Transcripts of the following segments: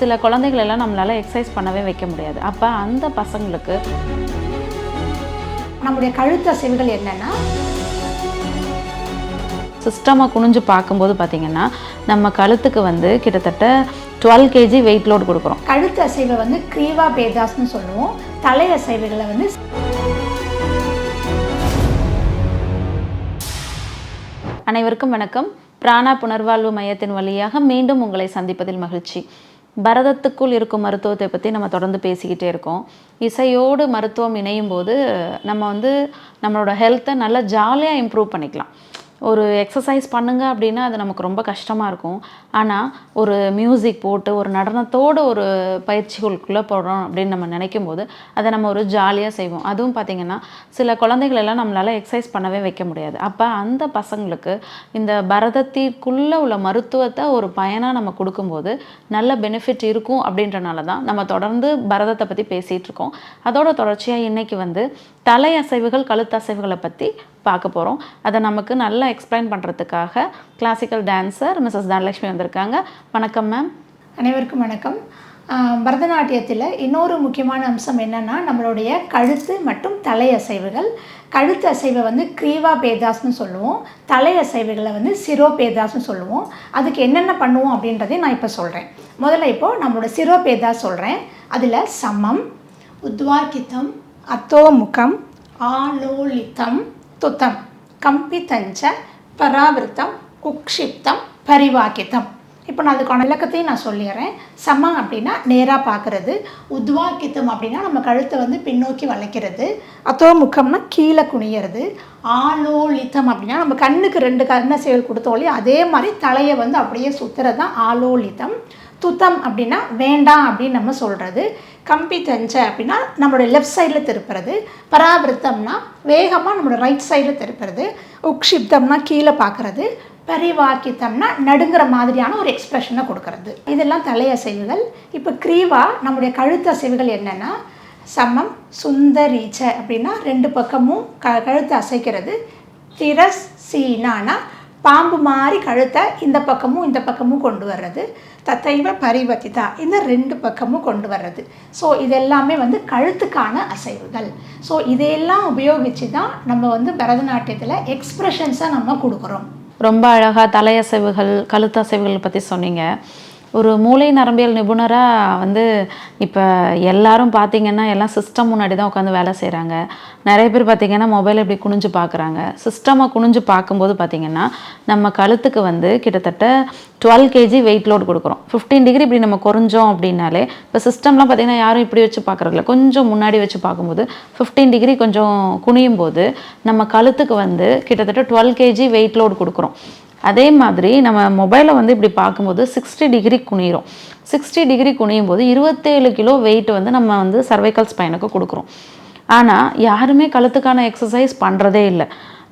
சில குழந்தைகள் எல்லாம் நம்மளால எக்ஸசைஸ் பண்ணவே வைக்க முடியாது. அப்போ அந்த பசங்களுக்கு நம்முடைய கழுத்து அசைவுகள் என்னன்னா? சிஸ்டமாக குனிஞ்சு பார்க்கும்போது பார்த்தீங்கன்னா நம்ம கழுத்துக்கு வந்து கிட்டத்தட்ட டுவெல் கேஜி வெயிட் லோட் கொடுக்குறோம். கழுத்து அசைவை வந்து கிரீவா பேதாஸ்னு சொல்லுவோம். தலை அசைவுகளை வந்து அனைவருக்கும் வணக்கம். பிராணா புனர்வாழ்வு மையத்தின் வழியாக மீண்டும் உங்களை சந்திப்பதில் மகிழ்ச்சி. பரதத்துக்குள் இருக்கும் மருத்துவத்தை பற்றி நம்ம தொடர்ந்து பேசிக்கிட்டே இருக்கோம். இசையோடு மருத்துவம் இணையும் போது நம்ம வந்து நம்மளோட ஹெல்த்தை நல்லா ஜாலியாக இம்ப்ரூவ் பண்ணிக்கலாம். ஒரு எக்ஸசைஸ் பண்ணுங்க அப்படின்னா அது நமக்கு ரொம்ப கஷ்டமாக இருக்கும். ஆனால் ஒரு மியூசிக் போட்டு ஒரு நடனத்தோடு ஒரு பயிற்சிகளுக்குள்ளே போடுறோம் அப்படின்னு நம்ம நினைக்கும் போது அதை நம்ம ஒரு ஜாலியாக செய்வோம். அதுவும் பார்த்திங்கன்னா சில குழந்தைகள் எல்லாம் நம்மளால் எக்ஸசைஸ் பண்ணவே வைக்க முடியாது. அப்போ அந்த பசங்களுக்கு இந்த பரதத்திற்குள்ளே உள்ள மருத்துவத்தை ஒரு பயனாக நம்ம கொடுக்கும்போது நல்ல பெனிஃபிட் இருக்கும் அப்படின்றனால தான் நம்ம தொடர்ந்து பரதத்தை பற்றி பேசிகிட்டு இருக்கோம். அதோட தொடர்ச்சியாக இன்னைக்கு வந்து தலை அசைவுகள் கழுத்தசைவுகளை பற்றி பார்க்க போகிறோம் அதை நமக்கு நல்லா எக்ஸ்பிளைன் பண்ணுறதுக்காக கிளாசிக்கல் டான்ஸர் மிஸ்ஸஸ் தனலட்சுமி வந்திருக்காங்க. வணக்கம் மேம் அனைவருக்கும் வணக்கம். பரதநாட்டியத்தில் இன்னொரு முக்கியமான அம்சம் என்னென்னா நம்மளுடைய கழுத்து மற்றும் தலை அசைவுகள் கழுத்து அசைவை வந்து கிரீவா பேதாஸ்னு சொல்லுவோம். தலை அசைவுகளை வந்து சிரோ பேதாஸ்னு சொல்லுவோம். அதுக்கு என்னென்ன பண்ணுவோம் அப்படின்றதையும் நான் இப்போ சொல்கிறேன் முதல்ல இப்போது நம்மளோட சிரோ பேதாஸ் சொல்கிறேன் அதில் சமம் உத்வாக்கித்தம் அத்தோமுகம் ஆலோலித்தம் துத்தம் கம்பித்தஞ்ச பராவிருத்தம் உக்ஷிப்தம் பரிவாக்கித்தம் இப்போ நான் அதுக்கான விளக்கத்தையும் நான் சொல்லிடுறேன். சம அப்படின்னா நேராக பார்க்குறது உத்வாக்கித்தம் அப்படின்னா நம்ம கழுத்தை வந்து பின்னோக்கி வளைக்கிறது அத்தோ முக்கம்னா கீழே குனியிறது ஆலோலித்தம் அப்படின்னா நம்ம கண்ணுக்கு ரெண்டு கண்ணை செயல் கொடுத்தோம் இல்லையா அதே மாதிரி தலையை வந்து அப்படியே சுற்றுறது தான் ஆலோலித்தம் துத்தம் அப்படின்னா வேண்டாம் அப்படின்னு நம்ம சொல்கிறது கம்பி தஞ்ச அப்படின்னா நம்மளுடைய லெஃப்ட் சைடில் திருப்புறது. பராவிருத்தம்னா வேகமாக நம்மளோட ரைட் சைடில் திருப்புறது. உக்ஷிப்தம்னா கீழே பார்க்குறது பரிவாக்கித்தம்னா நடுங்கிற மாதிரியான ஒரு எக்ஸ்பிரஷனை கொடுக்கறது. இதெல்லாம் தலையசைவுகள். இப்போ க்ரீவா நம்முடைய கழுத்து அசைவுகள் என்னென்னா சமம் சுந்தரீச்ச அப்படின்னா ரெண்டு பக்கமும் க கழுத்தை அசைக்கிறது. திரஸ் சீனானா பாம்பு மாதிரி கழுத்தை இந்த பக்கமும் இந்த பக்கமும் கொண்டு வர்றது. தத்தைவ பரிவர்த்திதா இந்த ரெண்டு பக்கமும் கொண்டு வர்றது. ஸோ இதெல்லாமே வந்து கழுத்துக்கான அசைவுகள். ஸோ இதையெல்லாம் உபயோகித்து தான் நம்ம வந்து பரதநாட்டியத்தில் எக்ஸ்ப்ரெஷன்ஸை நம்ம கொடுக்குறோம். ரொம்ப அழகாக தலையசைவுகள் கழுத்தசைவுகள் பற்றி சொன்னீங்க. ஒரு மூளை நரம்பியல் நிபுணராக வந்து இப்போ எல்லாரும் பார்த்தீங்கன்னா எல்லாம் சிஸ்டம் முன்னாடி தான் உட்காந்து வேலை செய்கிறாங்க நிறைய பேர் பார்த்திங்கன்னா மொபைல் இப்படி குனிஞ்சு பார்க்குறாங்க சிஸ்டமாக குனிஞ்சு பார்க்கும்போது பார்த்தீங்கன்னா நம்ம கழுத்துக்கு வந்து கிட்டத்தட்ட டுவெல் கேஜி வெயிட் லோட் கொடுக்குறோம். ஃபிஃப்டீன் டிகிரி இப்படி நம்ம குறைஞ்சோம் அப்படின்னாலே இப்போ சிஸ்டம்லாம் பார்த்திங்கன்னா யாரும் இப்படி வச்சு பார்க்குறதில்ல கொஞ்சம் முன்னாடி வச்சு பார்க்கும்போது ஃபிஃப்டீன் டிகிரி கொஞ்சம் குனியும் போது நம்ம கழுத்துக்கு வந்து கிட்டத்தட்ட டுவெல் கேஜி வெயிட் லோட் கொடுக்குறோம். அதே மாதிரி நம்ம மொபைலை வந்து இப்படி பார்க்கும்போது சிக்ஸ்டி டிகிரி குனிகிறோம் சிக்ஸ்டி டிகிரி குனியும் போது இருபத்தேழு கிலோ வெயிட் வந்து நம்ம வந்து சர்வைக்கல் ஸ்பைனுக்கு கொடுக்குறோம். ஆனால் யாருமே கழுத்துக்கான எக்ஸசைஸ் பண்ணுறதே இல்லை.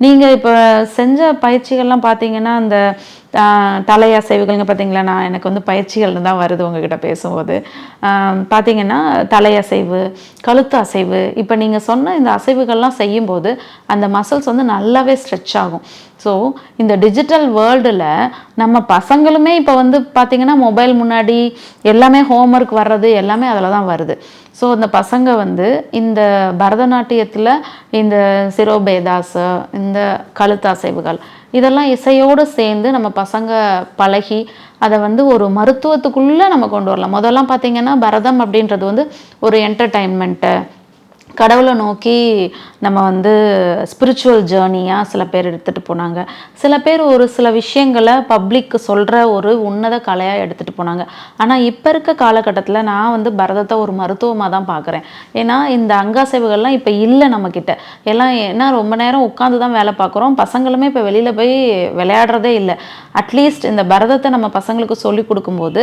நீங்கள் இப்போ செஞ்ச பயிற்சிகள்லாம் பார்த்தீங்கன்னா அந்த ஆஹ், தலை பார்த்தீங்களா? நான் எனக்கு வந்து பயிற்சிகள் தான் வருது உங்ககிட்ட பேசும்போது. பார்த்தீங்கன்னா தலை அசைவு கழுத்து அசைவு. இப்போ நீங்கள் சொன்ன இந்த அசைவுகள்லாம் செய்யும்போது அந்த மசில்ஸ் வந்து நல்லாவே ஸ்ட்ரெச் ஆகும். ஸோ இந்த டிஜிட்டல் வேர்ல்டில் நம்ம பசங்களுமே இப்போ வந்து பார்த்திங்கன்னா மொபைல் முன்னாடி எல்லாமே ஹோம்ஒர்க் வர்றது எல்லாமே அதில் தான் வருது. ஸோ இந்த பசங்க வந்து இந்த பரதநாட்டியத்தில் இந்த சிரோபேதாஸ் இந்த கழுத்து அசைவுகள் இதெல்லாம் இசையோடு சேர்ந்து நம்ம பசங்க பழகி அதை வந்து ஒரு மருத்துவத்துக்குள்ளே நம்ம கொண்டு வரலாம். முதல்லாம் பார்த்திங்கன்னா பரதம் அப்படின்றது வந்து ஒரு என்டர்டைன்மெண்ட்டு கடவுளை நோக்கி நம்ம வந்து ஸ்பிரிச்சுவல் ஜேர்னியாக சில பேர் எடுத்துகிட்டு போனாங்க. சில பேர் ஒரு சில விஷயங்களை பப்ளிக்கு சொல்கிற ஒரு உன்னத கலையாக எடுத்துகிட்டு போனாங்க. ஆனால் இப்போ இருக்க காலகட்டத்தில் நான் வந்து பரதத்தை ஒரு மருத்துவமாக தான் பார்க்குறேன் ஏன்னா இந்த அங்காசைவுகள்லாம் இப்போ இல்லை நம்மக்கிட்ட எல்லாம் ஏன்னா ரொம்ப நேரம் உட்காந்து தான் வேலை பார்க்குறோம் பசங்களுமே இப்போ வெளியில் போய் விளையாடுறதே இல்லை. அட்லீஸ்ட் இந்த பரதத்தை நம்ம பசங்களுக்கு சொல்லி கொடுக்கும்போது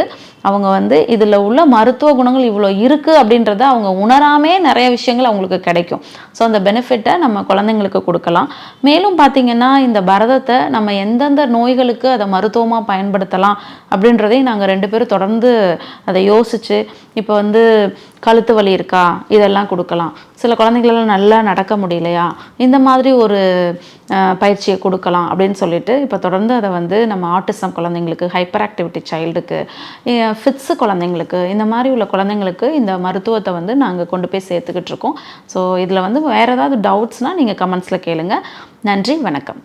அவங்க வந்து இதில் உள்ள மருத்துவ குணங்கள் இவ்வளோ இருக்குது அப்படின்றத அவங்க உணராமே நிறைய விஷயங்கள் அவங்களுக்கு கிடைக்கும். ஸோ அந்த பெனிஃபிட் பெனிஃபிட்டை நம்ம குழந்தைங்களுக்கு கொடுக்கலாம். மேலும் பார்த்தீங்கன்னா இந்த பரதத்தை நம்ம எந்தெந்த நோய்களுக்கு அதை மருத்துவமாக பயன்படுத்தலாம் அப்படின்றதையும் நாங்கள் ரெண்டு பேரும் தொடர்ந்து அதை யோசித்து இப்போ வந்து கழுத்து வலி இருக்கா? இதெல்லாம் கொடுக்கலாம். சில குழந்தைங்களெல்லாம் நல்லா நடக்க முடியலையா? இந்த மாதிரி ஒரு பயிற்சியை கொடுக்கலாம் அப்படின்னு சொல்லிட்டு இப்போ தொடர்ந்து அதை வந்து நம்ம ஆட்டிசம் குழந்தைங்களுக்கு ஹைப்பர் ஆக்டிவிட்டி சைல்டுக்கு ஃபிட்ஸு குழந்தைங்களுக்கு இந்த மாதிரி உள்ள குழந்தைங்களுக்கு இந்த மருத்துவத்தை வந்து நாங்கள் கொண்டு போய் சேர்த்துக்கிட்டு இருக்கோம். ஸோ இதில் வந்து வேறு ஏதாவது டவுட்ஸ்னால் நீங்கள் கமெண்ட்ஸில் கேளுங்க. நன்றி வணக்கம்.